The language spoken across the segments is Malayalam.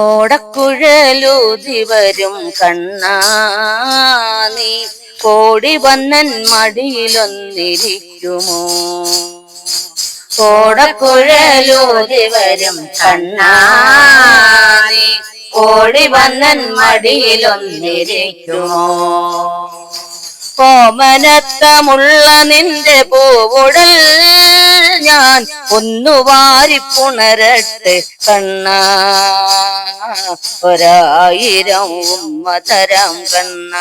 ഓടക്കുഴലൂതി വരും കണ്ണാ നീ. കോടി വന്നൻ മടിയിലൊന്നിരിക്കുമോ? ഓടക്കുഴലൂതി വരും കണ്ണാ നീ. കോടി വന്നൻ മടിയിലൊന്നിരിക്കുമോ? കോമനത്തമുള്ള നിന്റെ പൂവുടൽ ഞാൻ ഒന്നു വാരിപ്പുണരട്ടെ കണ്ണ. ഒരായിരം ഉമ്മ തരം കണ്ണ.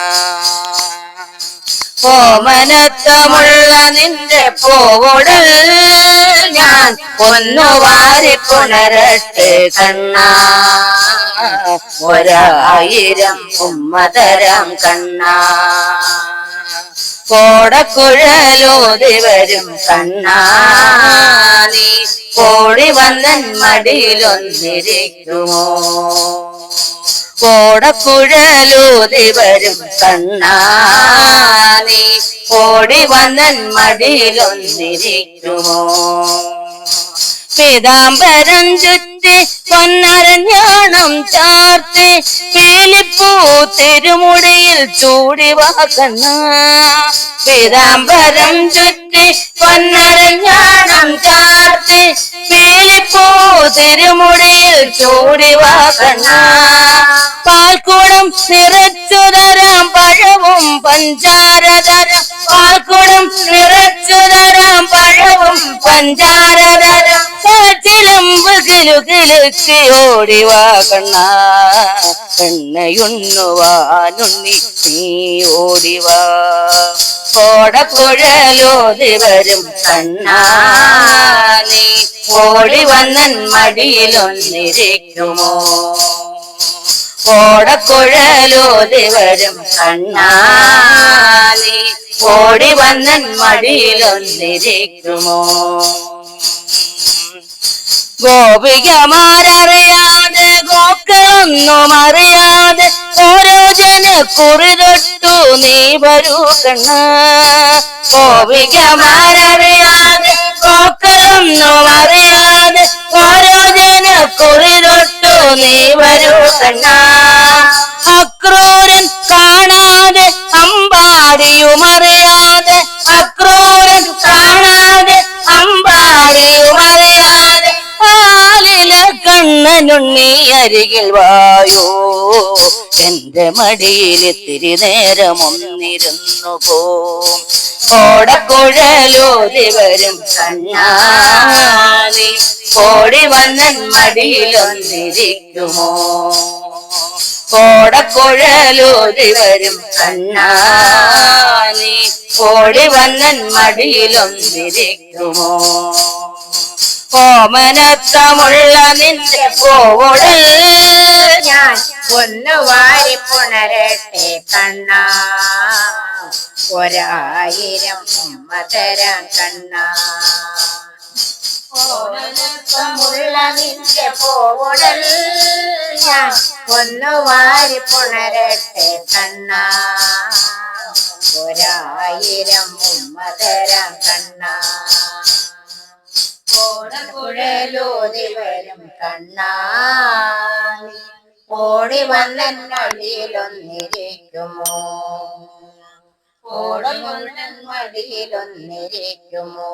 ഓമനത്തമുള്ള നിന്റെ പോവുടൽ ഞാൻ ഒന്നു വാരിപ്പുണരട്ടെ കണ്ണ. ഒരായിരം ഉമ്മ തരാം കണ്ണ. കോടക്കുഴലോതി വരും കണ്ണാനി. കോഴി വന്നൻ മടിയിലൊന്നിരിക്കുമോ? കോടക്കുഴലോതി വരും കണ്ണാനി. കോടി വന്നൻ മടിയിലൊന്നിരിക്കുമോ? പീതാംബരം ചുറ്റി പൊന്നരഞ്ഞാണം ചാർത്തി പീലിപ്പൂ തിരുമുടിയിൽ ചൂടി വാക്കണ്ണ പീതാംബരം ചുറ്റി പൊന്നരഞ്ഞാണം ചാർത്തി പീലിപ്പൂ തിരുമുടിയിൽ ചൂടി വാക്കണ്ണ പാൽക്കുടം നിറച്ചു തരാം പഴവും പഞ്ചാര തരാം പാൽക്കുടം നിറച്ചു തരാം പഴവും പഞ്ചാര ഓടിവാ കണ്ണ. കണ്ണയുണ്ണുവാനുണ്ണി നീ ഓടിവാ കോടക്കുഴലോതി വരും കണ്ണാ. നീ ഓടി വന്നൻ മടിയിലൊന്നിരിക്കുമോ? ഓടക്കുഴലോതി വരും കണ്ണാനി ഓടി വന്നൻ മടിയിലൊന്നിരിക്കുമോ? ഗോപികമാരറിയാതെ ഗോക്കളൊന്നും അറിയാതെ ഓരോ ജനക്കുറി തൊട്ടു നീ വരൂ കണ്ണ. ഗോപികമാരറിയാതെ ഗോക്കളൊന്നും അറിയാതെ ഓരോ ജനക്കുറി തൊട്ടു നീ വരൂ കണ്ണ. കണ്ണനുണ്ണി അരികിൽ വായോ. എന്റെ മടിയിൽ ഇത്തിരി നേരമൊന്നിരുന്നു പോം. ഓടക്കുഴലോതി വരും കണ്ണാനി ഓടി വന്നൻ മടിയിലൊന്നിരിക്കുമോ കോടക്കുഴലൂതി വരും കണ്ണാനി ഓടി വന്നൻ മടിയിലൊന്നിരിക്കുമോ കോമനത്തമുള്ള നിന്റെ പോടൽ ഞാൻ ഒന്ന് വാരി പുണരട്ടെ കണ്ണ. ഒരായിരം ഉമ്മ തരാൻ കണ്ണ. കോമനത്തമുള്ള നിന്റെ പോടൽ ഞാൻ ഒന്ന് വാരി പുണരട്ടെ കണ്ണ. ഒരായിരം ഉമ്മ തരാൻ കണ്ണ. ഓടക്കുഴലോതി വരും കണ്ണാണി ഓടി വന്നൻ മടിയിലൊന്നിരിക്കുമോ ഓടി വന്നൻ മടിയിലൊന്നിരിക്കുമോ